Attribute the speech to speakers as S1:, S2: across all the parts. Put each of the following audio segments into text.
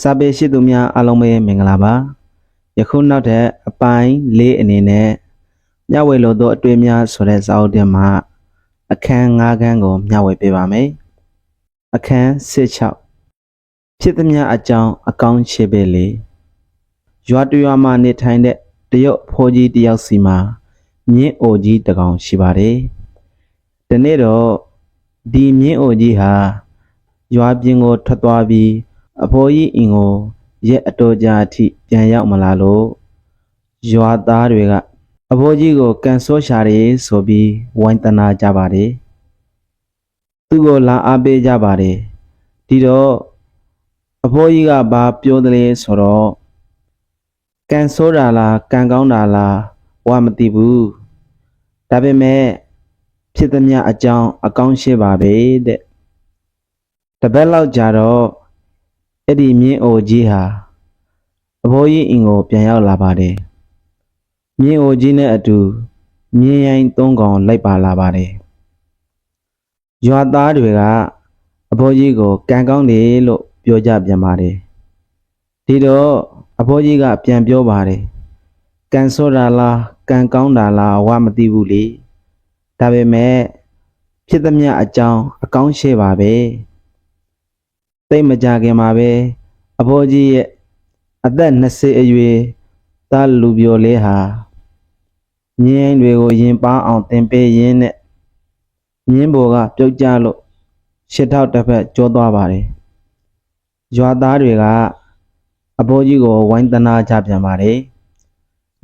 S1: စာပေရှိသူများအားလုံးပဲမင်္ဂလာပါယခုနောက်တဲ့အပိုင်းလေးအနေနဲ့မျှဝေလို့သောအတွေ့အများဆိုတဲ့စာအုပ်ထဲမှာအခန်း၅ခန်းကိုမျှဝေပေးပါမယ်အခန်း16ဖြစ်သမျှအကြောင်းအကောင်းရှိပဲလေရွာတရွာမှာနေထိုင်တဲ့တရုတ်ဖိုးကြီးတစ်ယောက်စီမှာမြင်းအိုကြီးတစ်ကောင်ရှိပါတယ်ဒီနေ့တော့ဒီမြင်းအိုကြီးဟာရွာပြင်ကိုထွက်သွားပြီး အဖိုးကြီးအင်ကိုရက်အတော်ကြာအထိပြန်ရောက်မလာလို့ရွာသားတွေကအဖိုးကြီးကိုကန်ဆောရှာရဲဆိုပြီးဝိုင်းတနာကြပါတယ်သူ့ကိုလာအားပေးကြပါတယ်ဒီတော့အဖိုးကြီးကဘာပြောသလဲဆိုတော့ကန်ဆောတာလားကန်ကောင်းတာလားဝါမသိဘူးဒါပေမဲ့ဖြစ်သမျှအကြောင်းအကောင်းရှိပါပဲတဲ့တပတ်လောက်ကြာတော့ အဲ့ဒီမြင်းအိုကြီးဟာအဖိုးကြီးအင်ကိုပြန်ရောက်လာပါတယ်မြင်းအိုကြီးနဲ့အတူမြင်းရိုင်းသုံးကောင်လိုက်ပါလာပါတယ်ရွာသားတွေကအဖိုးကြီးကိုကံကောင်းတယ်လို့ပြောကြပြန်ပါတယ်ဒီတော့အဖိုးကြီးကပြန်ပြောပါတယ်ကံစောတာလားကံကောင်းတာလားဝမသိဘူးလေဒါပေမဲ့ဖြစ်သမျှအကြောင်းအကောင်းရှိပါပဲ တိတ်မကြခင်မှာပဲအဖိုးကြီးရဲ့အသက်20အရွယ်သားလူပြိုလေးဟာမြင်းတွေကိုရင်ပန်းအောင်တင်ပေးရင်းနဲ့မြင်းဘော်ကပြုတ်ကျလို့ရှစ်ထောက်တစ်ဖက်ကျောသွားပါတယ်ရွာသားတွေကအဖိုးကြီးကိုဝိုင်းတနာကြပြန်ပါတယ်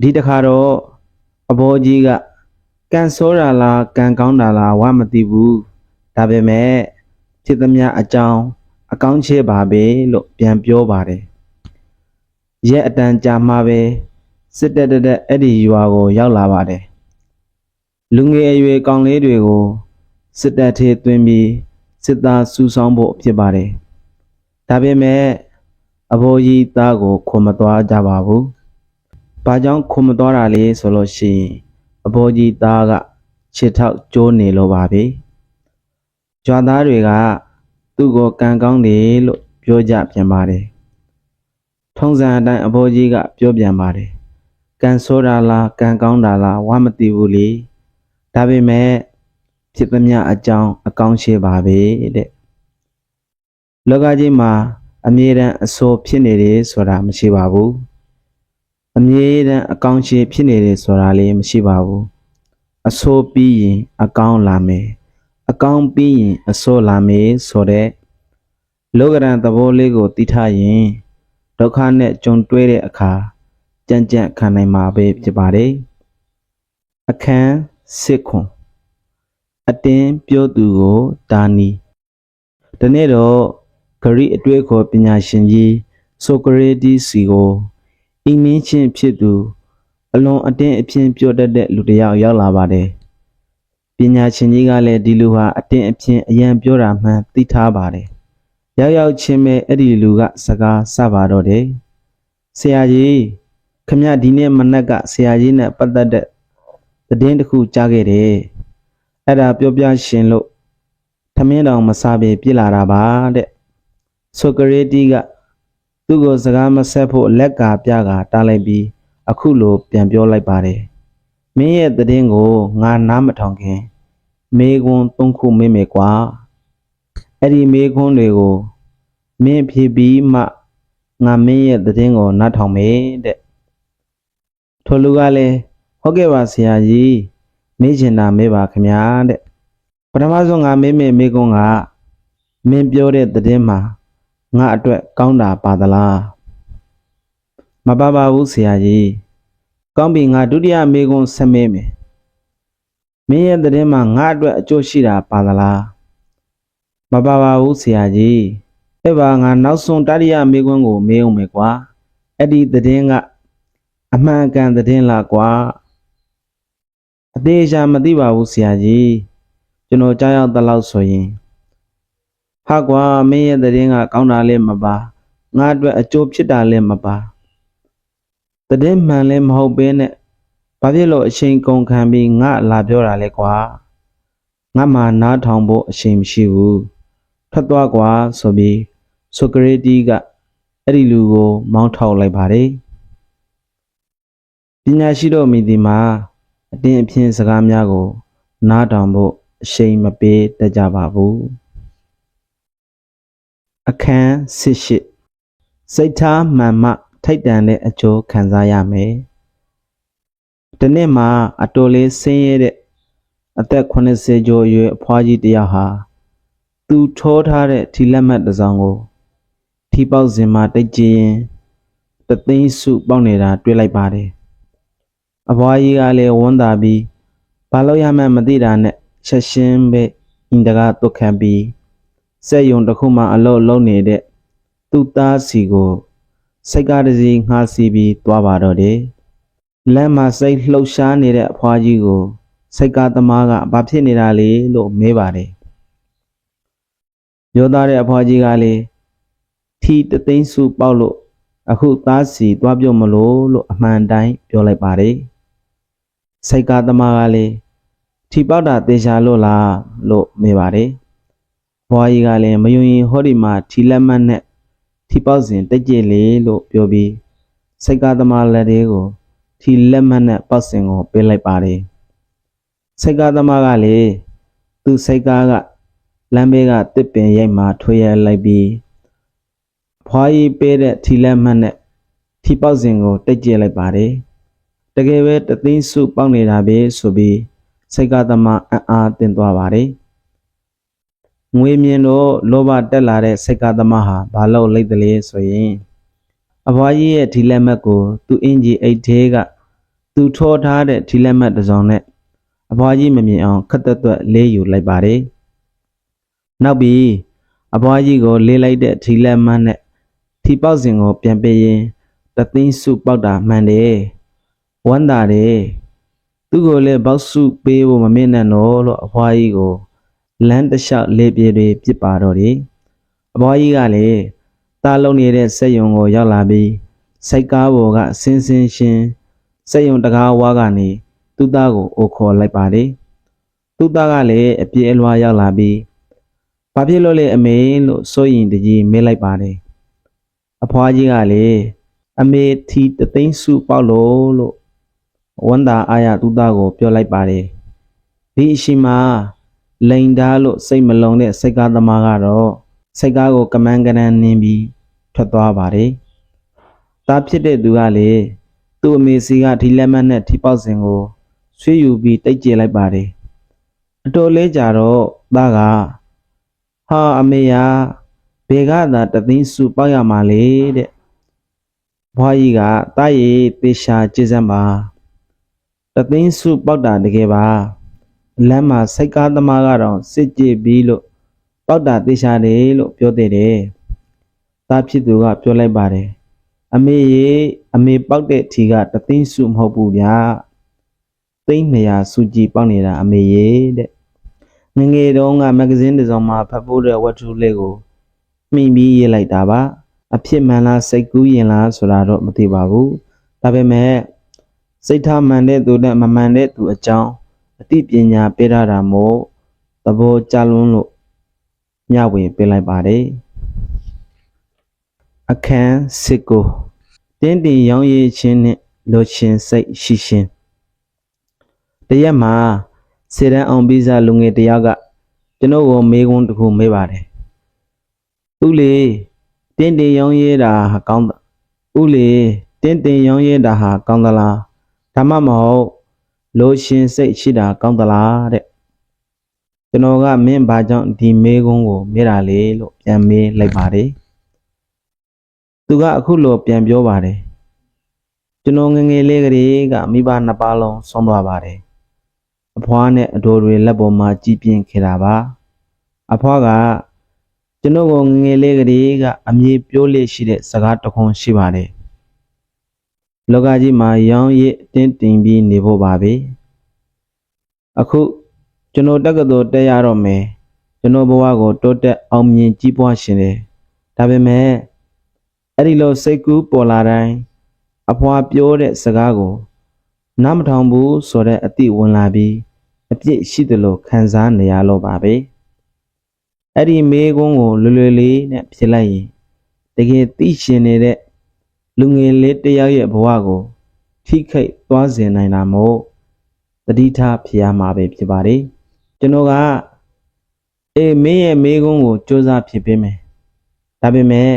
S1: ဒီတစ်ခါတော့အဖိုးကြီးကကန်ဆိုးတာလားကန်ကောင်းတာလားဝမသိဘူးဒါပေမဲ့ဖြစ်သမျှအကြောင်း အကောင်းချေပါပဲလို့ပြန်ပြောပါတယ်။ရက်အတန်ကြာမှပဲစစ်တက်တက်တက်အဲ့ဒီရွာကိုရောက်လာပါတယ်။လူငယ်အရွယ်ကောင်လေးတွေကိုစစ်တပ်ထဲသွင်းပြီးစစ်သားစူဆောင်းဖို့ဖြစ်ပါတယ်။ဒါပေမဲ့အဘိုးကြီးသားကိုခွန်မသွားကြပါဘူး။ဘာကြောင့်ခွန်မသွားတာလဲဆိုလို့ရှိရင်အဘိုးကြီးသားကခြေထောက်ကျိုးနေလို့ပါပဲ။ကြွားသားတွေက သူ့ကိုကံကောင်းတယ်လို့ပြောကြပြန်ပါတယ်။ထုံးစံအတိုင်းအဖိုးကြီးကပြောပြန်ပါတယ်။ကံဆိုးတာလားကံကောင်းတာလားဝါမသိဘူးလေ။ဒါပေမဲ့ဖြစ်သမျှအကြောင်းအကောင်းရှိပါပဲတဲ့။လောကကြီးမှာအမြဲတမ်းအဆိုးဖြစ်နေတယ်ဆိုတာမရှိပါဘူး။အမြဲတမ်းအကောင်းရှိဖြစ်နေတယ်ဆိုတာလည်းမရှိပါဘူး။အဆိုးပြီးရင်အကောင်းလာမယ်။ အကောင်းပြီးရင်အဆိုးလာမယ်ဆိုတဲ့လောကရန်သဘောလေးကိုသိထားရင်ဒုက္ခနဲ့ကြုံတွေ့တဲ့အခါကြံ့ကြံ့ခံနိုင်မှာပဲဖြစ်ပါတယ်အခန်းစစ်ခွန်အတင်းပြောသူကိုဒါနီဒီနေ့တော့ဂရိအတွေ့အခေါ်ပညာရှင်ကြီးဆိုကရေတီစီကိုအင်းမင်းချင်းဖြစ်သူအလွန်အတင်းအပြင်းပြောတတ်တဲ့လူတစ်ယောက်ရောက်လာပါတယ် ပညာရှင်ကြီးကလည်းဒီလူဟာအတင်းအပြင်းအရန်ပြောတာမှန်သိထားပါတယ်ရောက်ရောက်ချင်းပဲအဲ့ဒီလူကစကားစပါတော့တယ်ဆရာကြီးခမရဒီနေ့မနက်ကဆရာကြီးနဲ့ပတ်သက်တဲ့သတင်းတစ်ခုကြားခဲ့တယ်အဲ့ဒါပြောပြရှင်လို့ထမင်းတောင်မစားပဲပြစ်လာတာပါတဲ့ဆိုကရေတီကသူ့ကိုစကားမဆက်ဖို့လက်ကာပြကာတားလိုက်ပြီးအခုလိုပြန်ပြောလိုက်ပါတယ် မင်းရဲ့သတင်းကိုငါနားမထောင်ခင်မေကွန်းသုံးခုမေးမယ်ကွာအဲ့ဒီမေခွန်းတွေကိုမင်းဖြေပြီးမှငါမင်းရဲ့သတင်းကိုနားထောင်မယ်တဲ့ထိုလူကလည်းဟုတ်ကဲ့ပါဆရာကြီးမေးချင်တာမေးပါခင်ဗျာတဲ့ပထမဆုံးငါမေးမယ်မေးခွန်းကမင်းပြောတဲ့သတင်းမှာငါအတွက်ကောင်းတာပါသလားမပါပါဘူးဆရာကြီး ကောင်းပြီငါဒုတိယမေးခွန်းဆက်မေးမယ်မင်းရဲ့သတင်းမှာငါအတွက်အကျိုးရှိတာပါသလားမပါပါဘူးဆရာကြီးအဲ့ပါငါနောက်ဆုံးတတိယမေးခွန်းကိုမေးအောင်မယ်ကွာအဲ့ဒီသတင်းကအမှန်ကန်သတင်းလားကွာအသေးချာမသိပါဘူးဆရာကြီးကျွန်တော်ကြားရောက်သလောက်ဆိုရင်ဟာကွာမင်းရဲ့သတင်းကကောင်းတာလည်းမပါငါအတွက်အကျိုးဖြစ်တာလည်းမပါ သတင်းမှန်လည်းမဟုတ်ဘဲနဲ့ဘာဖြစ်လို့အချိန်ကုန်ခံပြီးငါလာပြောတာလဲကွာငါမှနားထောင်ဖို့အချိန်မရှိဘူးထွက်သွားကွာဆိုပြီးဆိုကရေတီကအဲ့ဒီလူကို မောင်းထောက်လိုက်ပါတယ်ပညာရှိတော်မူသည်မှာအတင်းအဖျင်းစကားများကို နားထောင်ဖို့အရှိန်မပေးတတ်ကြပါဘူးအခန်းစစ်ရှိစိတ်ထားမှန်မှ ထိုက်တန်တဲ့အကျိုးခံစားရမယ်ဒီနေ့မှာအတော်လေးဆင်းရဲတဲ့အသက်80ကျော်အရွယ်အဖွားကြီးတစ်ယောက်ဟာသူထောထားတဲ့ထီလက်မှတ်တစ်စောင်ကိုထီပေါက်စင်မှာတိတ်ကြည်ရင်တသိန်းစုပေါက်နေတာတွေ့လိုက်ပါတယ်အဖွားကြီးကလည်းဝန်းတာပြီးဘာလို့ရမှန်းမသိတာနဲ့ချက်ရှင်းပဲအင်တကားတုတ်ခံပြီးစက်ယုံတစ်ခုမှအလုပ်လုပ်နေတဲ့သူ့သားစီကို စိတ်ကားတစ်စီးငှားစီးပြီးသွားပါတော့တယ်လမ်းမှာစိတ်လှုပ်ရှားနေတဲ့အဖွားကြီးကိုစိတ်ကားသမားကဘာဖြစ်နေတာလဲလို့မေးပါတယ်ရောသားတဲ့အဖွားကြီးကလည်းထီတသိန်းစုပေါက်လို့အခုသားစီသွားပြုတ်မလို့လို့အမှန်တိုင်းပြောလိုက်ပါတယ်စိတ်ကားသမားကလည်းထီပေါက်တာသေချာလို့လားလို့မေးပါတယ်ဘွားကြီးကလည်းမယုံရင်ဟောဒီမှာထီလက်မှတ်နဲ့ ထီပေါက်စဉ်တက်ကြည်လေလို့ပြောပြီးစိတ်ကားသမားလက်သေးကိုထီလက်မှတ်နဲ့ပေါက်စဉ်ကိုပေးလိုက်ပါတယ်စိတ်ကားသမားကလည်းသူ့စိတ်ကားကလမ်းဘေးကတစ်ပင်ရိပ်မှာထွေးရလိုက်ပြီးဘွားကြီးပေးတဲ့ထီလက်မှတ်နဲ့ထီပေါက်စဉ်ကိုတက်ကြည်လိုက်ပါတယ်တကယ်ပဲတသိန်းစုပေါက်နေတာပဲဆိုပြီးစိတ်ကားသမားအံ့အားသင့်သွားပါတယ် ငွေမြင်တော့လောဘတက်လာတဲ့စိတ်ကားသမားဟာဘာလို့လိတ်တယ်လဲဆိုရင်အဘွားကြီးရဲ့ဒီလက်မှတ်ကိုသူ့အင်ဂျီအိတ်သေးကသူထောထားတဲ့ဒီလက်မှတ်တစ်စုံနဲ့အဘွားကြီးမမြင်အောင်ခက်သက်သက်လေးယူလိုက်ပါတယ်နောက်ပြီးအဘွားကြီးကိုလေးလိုက်တဲ့ဒီလက်မှတ်နဲ့ဒီပေါက်စဉ်ကိုပြန်ပေးရင်တသိန်းစုပေါက်တာမှန်တယ်ဝမ်းသာတယ်သူ့ကိုလည်းဘောက်စုပေးဖို့မမေ့နဲ့တော့လို့အဘွားကြီးကို လမ်းတစ်လျှောက်လေပြေတွေပြစ်ပါတော့တယ်အဘွားကြီးကလည်းတားလုံးနေတဲ့စက်ယုံကိုရောက်လာပြီးစိုက်ကားပေါ်ကဆင်းဆင်းရှင်းစက်ယုံတကားဝါကနေသူ့သားကိုအိုခေါ်လိုက်ပါတယ်သူ့သားကလည်းအပြေးအလွှားရောက်လာပြီးဘာဖြစ်လို့လဲအမေလို့စိုးရင်တကြီးမေးလိုက်ပါတယ်အဖွားကြီးကလည်းအမေထီတသိန်းစုပေါက်လို့လို့ဝန်တာအာရသူ့သားကိုပြောလိုက်ပါတယ်ဒီအရှိမှာ လိန်သားလို့စိတ်မလုံတဲ့စိတ်ကားသမားကတော့စိတ်ကားကိုကမန်းကရန်နင်းပြီးထွက်သွားပါတယ်။သားဖြစ်တဲ့သူကလေသူ့အမေစီကဒီလက်မတ်နဲ့ထိပေါက်စဉ်ကိုဆွေးယူပြီးတိတ်ကျလိုက်ပါတယ်။အတော်လေးကြာတော့သားကဟာအမေယာဘယ်ကသာတသိန်းစုပေါက်ရမှာလေတဲ့။ဘွားကြီးကတားရည်သေချာကြည်စမ်းပါတသိန်းစုပေါက်တာတကယ်ပါ လမ်းမှာစိတ်ကားသမားကတော့စစ်ကြည့်ပြီးလို့ပေါက်တာသေချာတယ်လို့ပြောသေးတယ်။သားဖြစ်သူကပြောလိုက်ပါတယ်။အမေရေအမေပေါက်တဲ့ထီကတသိန်းစုမဟုတ်ဘူးဗျာ။သိန်း200စုကြည့်ပေါက်နေတာအမေရေတဲ့။ငငယ်တုန်းကမဂ္ဂဇင်းတစ်စောင်မှာဖတ်ဖို့တဲ့ဝတ္ထုလေးကိုမှီပြီးရေးလိုက်တာပါ။အဖြစ်မှန်လားစိတ်ကူးရင်လားဆိုတာတော့မသိပါဘူး။ဒါပေမဲ့စိတ်ထားမှန်တဲ့သူနဲ့မမှန်တဲ့သူအကြောင်း အသိပညာပေးရတာမို့သဘောကျလွန်းလို့မျှဝေပေးလိုက်ပါတယ်အခန်းစစ်ကိုတင်းတင်ရောင်းရည်ချင်းနဲ့လိုချင်စိတ်ရှိရှင်တရက်မှာစေတန်းအောင်ပြီးစားလူငယ်တယောက်ကကျွန်တော်ကိုမေးခွန်းတစ်ခုမေးပါတယ်ဦးလေးတင်းတင်ရောင်းရည်တာဟာကောင်းတာဦးလေးတင်းတင်ရောင်းရည်တာဟာကောင်းသလားဒါမှမဟုတ် လိုရှင်စိတ်ရှိတာကောင်းသလားတဲ့ကျွန်တော်ကမင်းဘာကြောင့်ဒီမေးခွန်းကိုမေးတာလေလို့ပြန်မေးလိုက်ပါတယ်သူကအခုလိုပြန်ပြောပါတယ်ကျွန်တော်ငငယ်လေးကလေးကမိဘနှစ်ပါးလုံးဆုံးသွားပါတယ်အဖွားနဲ့အတော်တွေလက်ပေါ်မှာကြီးပြင်းခဲ့တာပါအဖွားကကျွန်တော်ကိုငငယ်လေးကလေးကအမြေပြိုးလေးရှိတဲ့စကားတခွန်းရှိပါတယ် လောကကြီးမှာရောင်းရစ်တင်းတင်ပြီးနေဖို့ပါပဲအခုကျွန်တော်တက္ကသိုလ်တက်ရတော့မယ်ကျွန်တော်ဘဝကိုတိုးတက်အောင်မြင်ကြီးပွားရှင်တယ်ဒါပေမဲ့အဲ့ဒီလိုစိတ်ကူးပေါ်လာတိုင်းအဖွာပြောတဲ့စကားကိုနားမထောင်ဘူးဆိုတဲ့အတိဝင်လာပြီးအပြစ်ရှိတယ်လို့ခံစားနေရလို့ပါပဲအဲ့ဒီမေးခွန်းကိုလွယ်လွယ်လေးနဲ့ဖြေလိုက်ရင်တတကယ်သိရှင်နေတဲ့ လူငယ်လေးတစ်ယောက်ရဲ့ဘဝကိုထိခိုက်သွားစေနိုင်တာမို့တတိထားဖြစ်ရမှာပဲဖြစ်ပါတယ်ကျွန်တော်ကအေးမင်းရဲ့မိကုန်းကိုစူးစမ်းဖြစ်ပေးမယ်ဒါပေမဲ့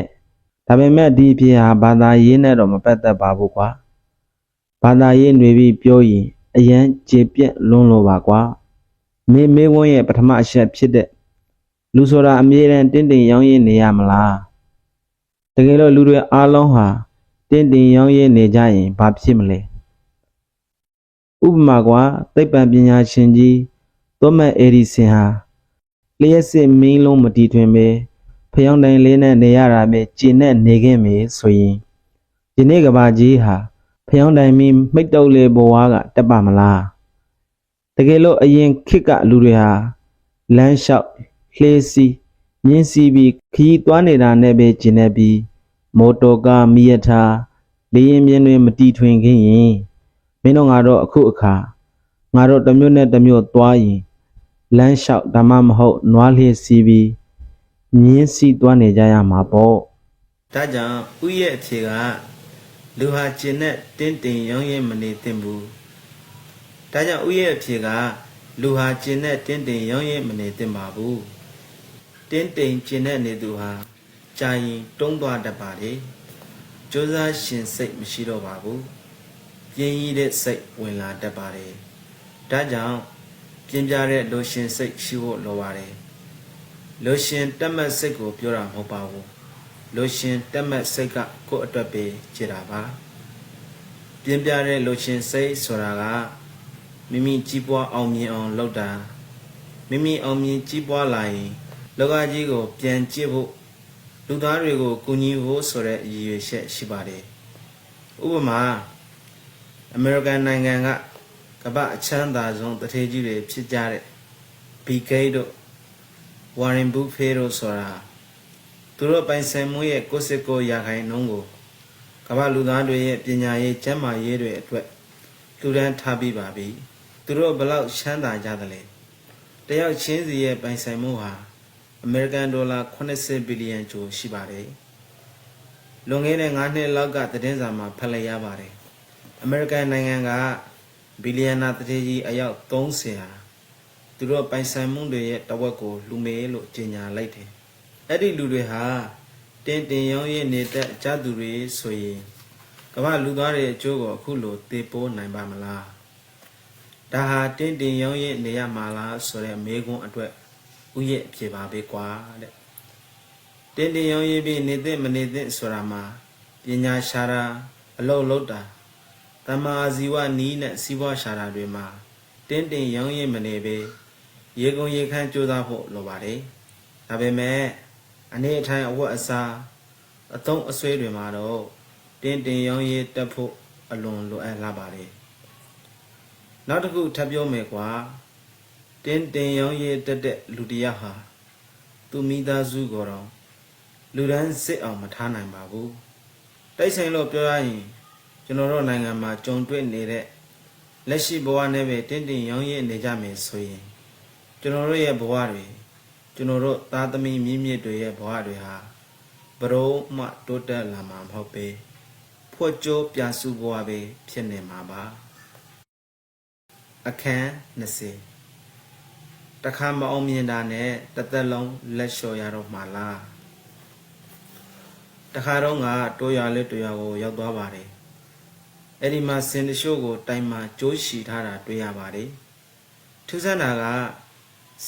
S1: ဒါပေမဲ့ဒီဖြစ်ဟာဘာသာရေးနဲ့တော့မပတ်သက်ပါဘူးကွာဘာသာရေးຫນွေပြီးပြောရင်အရန်ကျေပြက်လွန်းလို့ပါကွာမင်းမိကုန်းရဲ့ပထမအချက်ဖြစ်တဲ့လူဆိုတာအမြဲတမ်းတင့်တယ်ရောင်းရင်နေရမလားတကယ်လို့လူတွေအားလုံးဟာ တင့်တယ်ရောင်းရင်နေကြရင်ဘာဖြစ်မလဲဥပမာကွာသိပ္ပံပညာရှင်ကြီးသောမတ်အေဒီဆင်ဟာလျှက်စစ်မင်းလုံးမတီထွင်ပဲဖျောင်းတိုင်လေးနဲ့နေရတာပဲကျင်နဲ့နေခဲ့မေဆိုရင်ဒီနေ့ကဘာကြီးဟာဖျောင်းတိုင်မင်းမိတ်တုပ်လေဘဝကတက်ပါမလားတကယ်လို့အရင်ခေတ်ကလူတွေဟာလမ်းလျှောက်လှေစီမြင်းစီပြီးခရီးသွားနေတာနဲ့ပဲကျင်နေပြီး မော်တော်ကားမီယထာလေရင်မြင်းတွေမတီထွင်ခင်ရင်မင်းတို့ငါတို့အခုအခါငါတို့တစ်မျိုးနဲ့တစ်မျိုးသွားရင်လမ်းလျှောက်ဒါမှမဟုတ်နွားလျက်စီးပြီးမြင်းစီးသွားနေကြရမှာပေါ့ဒါကြောင့်ဥရဲ့အဖြေကလူဟာကျင်နဲ့တင်းတင်ရောင်းရဲမနေသင့်ဘူးဒါကြောင့်ဥရဲ့အဖြေကလူဟာကျင်နဲ့တင်းတင်ရောင်းရဲမနေသင့်ပါဘူးတင်းတင်ကျင်နဲ့နေသူဟာ ကြာရင်တုံးသွားတတ်ပါတယ်ကြိုးစားရှင်စိတ်မရှိတော့ပါဘူးပြင်းကြီးတဲ့စိတ်ဝင်လာတတ်ပါတယ်။ဒါကြောင့်ပြင်းပြတဲ့လိုရှင်စိတ်ရှိဖို့လိုပါတယ်။လိုရှင်တက်မှတ်စိတ်ကိုပြောတာမဟုတ်ပါဘူး။လိုရှင်တက်မှတ်စိတ်ကကိုယ့်အတွက်ပဲကြည်တာပါ။ပြင်းပြတဲ့လိုရှင်စိတ်ဆိုတာကမိမိကြီးပွားအောင်မြင်အောင်လုပ်တာမိမိအောင်မြင်ကြီးပွားလာရင်လောကကြီးကိုပြန်ကြည့်ဖို့ လူသားတွေကိုကူညီဖို့ဆိုတဲ့ရည်ရွယ်ချက်ရှိပါတယ်။ဥပမာအမေရိကန်နိုင်ငံကကမ္ဘာအချမ်းသာဆုံးတထေးကြီးတွေဖြစ်ကြတဲ့ဘီဂိတ်တို့ဝါရင်ဘူဖေးတို့ဆိုတာသူတို့ပိုင်ဆိုင်မှုရဲ့69ရာခိုင်နှုန်းကိုကမ္ဘာလူသားတွေရဲ့ပညာရေးကျန်းမာရေးတွေအတွက်လူဒန်းထားပြီးပါပြီသူတို့ဘလောက်ချမ်းသာကြသလဲတယောက်ချင်းစီရဲ့ပိုင်ဆိုင်မှုဟာ အမေရိကန်ဒေါ်လာ80ဘီလီယံကျော်ရှိပါတယ်လွန်ခဲ့တဲ့9နှစ်လောက်ကသတင်းစာမှာဖတ်လိုက်ရပါတယ်အမေရိကန်နိုင်ငံကဘီလီယံနာတတိကြီးအယောက်30ဟာသူတို့ပိုင်ဆိုင်မှုတွေရဲ့တဝက်ကိုလူမေလို့ကြေညာလိုက်တယ်။အဲ့ဒီလူတွေဟာတင်းတင်ရောင်းရည်နေတဲ့ကြသူတွေဆိုရင်ကမ္ဘာလူသားတွေအကျိုးကိုအခုလိုသေပိုးနိုင်ပါမလား။ဒါဟာတင်းတင်ရောင်းရည်နေရမှာလားဆိုတဲ့မေးခွန်းအတွက် ဥရဲ့အဖြေပါပဲကွာတဲ့။တင်းတင်ရောင်းရည်ပြီးနေတဲ့မနေတဲ့ဆိုတာမှာပညာရှာတာအလုပ်လုပ်တာတမ္မာဇီဝနီးနဲ့စီးပွားရှာတာတွေမှာတင်းတင်ရောင်းရင်မနေပဲရေကုန်ရေခမ်းကြိုးစားဖို့လိုပါတယ်။ဒါပေမဲ့အနေအထိုင်အဝတ်အစားအသုံးအဆွဲတွေမှာတော့တင်းတင်ရောင်းရည်တက်ဖို့အလွန်လိုအပ်လာပါတယ်။နောက်တစ်ခုထပ်ပြောမယ်ကွာ တင်းတင်ရောင်းရည်တက်တဲ့လူတစ်ယောက်ဟာသူမိသားစုကိုတော့လူဒန်းစစ်အောင်မထားနိုင်ပါဘူး။တိုက်ဆိုင်လို့ပြောရရင်ကျွန်တော်တို့နိုင်ငံမှာကြုံတွေ့နေတဲ့လက်ရှိဘဝနဲ့ပဲတင်းတင်းရောင်းရည်နေကြမယ်ဆိုရင်ကျွန်တော်တို့ရဲ့ဘဝတွေကျွန်တော်တို့သားသမီးမြင့်မြင့်တွေရဲ့ဘဝတွေဟာဘရုံးမှတိုးတက်လာမှာမဟုတ်ပဲဖွက်ကြိုးပြစုဘဝပဲဖြစ်နေမှာပါအခန်း20 တခါမအောင်မြင်တာနဲ့တစ်သက်လုံးလက်လျှော်ရတော့မှာလားတခါတော့ငါတိုးရလဲတိုးရကိုရောက်သွားပါတယ်အဲ့ဒီမှာစင်တရှို့ကိုတိုင်မှာကြိုးရှီထားတာတွေ့ရပါတယ်ထူးဆန်းတာက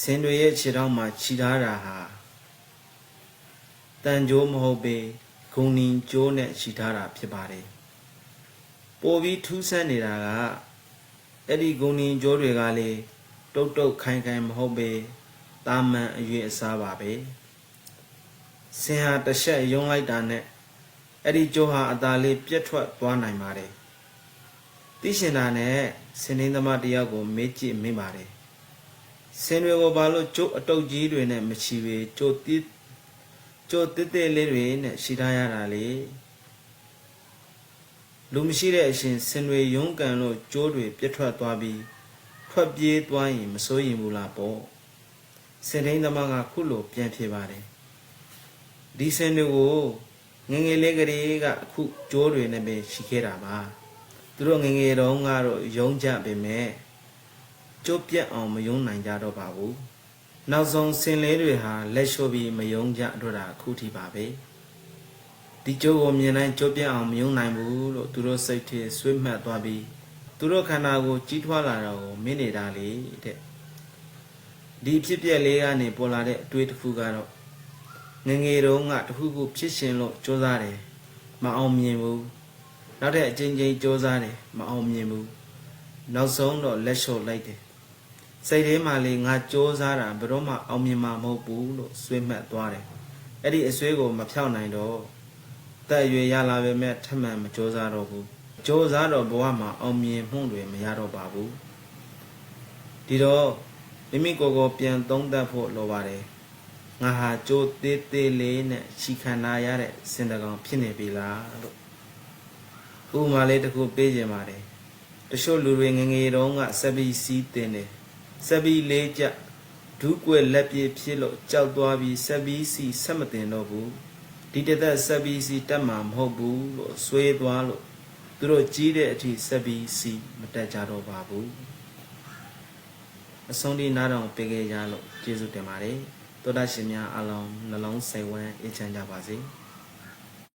S1: စင်တွေရဲ့ခြေထောက်မှာခြိထားတာဟာတန်ကြိုးမဟုတ်ပေဂုံနင်ကြိုးနဲ့ခြိထားတာဖြစ်ပါတယ်ပိုပြီးထူးဆန်းနေတာကအဲ့ဒီဂုံနင်ကြိုးတွေကလေ တုတ်တုတ်ခိုင်ခိုင်မဟုတ်ပေတာမန်အရွယ်အစားပါပဲစင်ဟာတစ်ချက်ယုံလိုက်တာနဲ့အဲ့ဒီကြိုးဟာအသာလေးပြက်ထွက်သွားနိုင်ပါတယ်သိရှင်တာနဲ့စင်းင်းသမားတယောက်ကိုမေးကြည့်မိပါတယ်စင်တွေကိုဘာလို့ကျုပ်အတုပ်ကြီးတွေနဲ့မချီပေကျိုးတိကျိုးတစ်တစ်လေးတွေနဲ့ရှိထားရတာလေလူမရှိတဲ့အရှင်စင်တွေရုန်းကန်လို့ကျိုးတွေပြတ်ထွက်သွားပြီး ထွက်ပြေးသွားရင်မစိုးရင်ဘူးလားပေါ့စင်ရင်းသမားကခုလိုပြန်ဖြေပါတယ်ဒီစင်တွေကိုငယ်ငယ်လေးကလေးကအခုကျိုးတွေနဲ့ပဲရှိခဲ့တာပါသူတို့ငယ်ငယ်တုန်းကတော့ယုံကြပေမဲ့ကျိုးပြက်အောင်မယုံနိုင်ကြတော့ပါဘူးနောက်ဆုံးစင်လေးတွေဟာလက်လျှော့ပြီးမယုံကြတော့တာအခုထိပါပဲဒီကျိုးကိုမြင်တိုင်းကျိုးပြက်အောင်မယုံနိုင်ဘူးလို့သူတို့စိတ်ထဲဆွေးမှတ်သွားပြီး သူတို့ခန္ဓာကိုကြီးထွားလာတာကိုမင်းနေတာလေတဲ့ဒီဖြစ်ပျက်လေးကနေပေါ်လာတဲ့အတွေ့တစ်ခုကတော့ငငယ်တုန်းကတခုခုဖြစ်ရှင်လို့စူးစမ်းတယ်မအောင်မြင်ဘူးနောက်တဲ့အချင်းချင်းစူးစမ်းတယ်မအောင်မြင်ဘူးနောက်ဆုံးတော့လက်လျှော့လိုက်တယ်စိတ်ထဲမှာလေငါစူးစမ်းတာဘယ်တော့မှအောင်မြင်မှာမဟုတ်ဘူးလို့ဆွေးမှတ်သွားတယ်အဲ့ဒီအဆွေးကိုမဖြောက်နိုင်တော့တက်ရွေရလာပေမဲ့ထမှန်မစူးစမ်းတော့ဘူး စ조사တော့ဘဝမှာအောင်မြင်မှုတွေမရတော့ပါဘူးဒီတော့မိမိကိုယ်ကိုပြန်သုံးသပ်ဖို့လိုပါတယ်ငါဟာကြိုးသေးသေးလေးနဲ့ချီခံနာရတဲ့စင်တကောင်ဖြစ်နေပြီလားလို့ဥပမာလေးတစ်ခုပေးခြင်းပါတယ်တချို့လူတွေငယ်ငယ်တုန်းကစပီစီးတင်တယ်စပီလေးကြဒုကွယ်လက်ပြေဖြစ်လို့ကြောက်သွားပြီးစပီစီဆက်မတင်တော့ဘူးဒီတသက်စပီစီတက်မှာမဟုတ်ဘူးလို့ဆွေးသွားလို့ သူတို့ကြီးတဲ့အထိစပီစီမတက်ကြတော့ပါဘူးအဆုံးထိနားတော်ပေးခဲ့ကြလို့ကျေးဇူးတင်ပါတယ်သောတာရှင်များအလုံးနှလုံးစိတ်ဝမ်းအေးချမ်းကြပါစေ။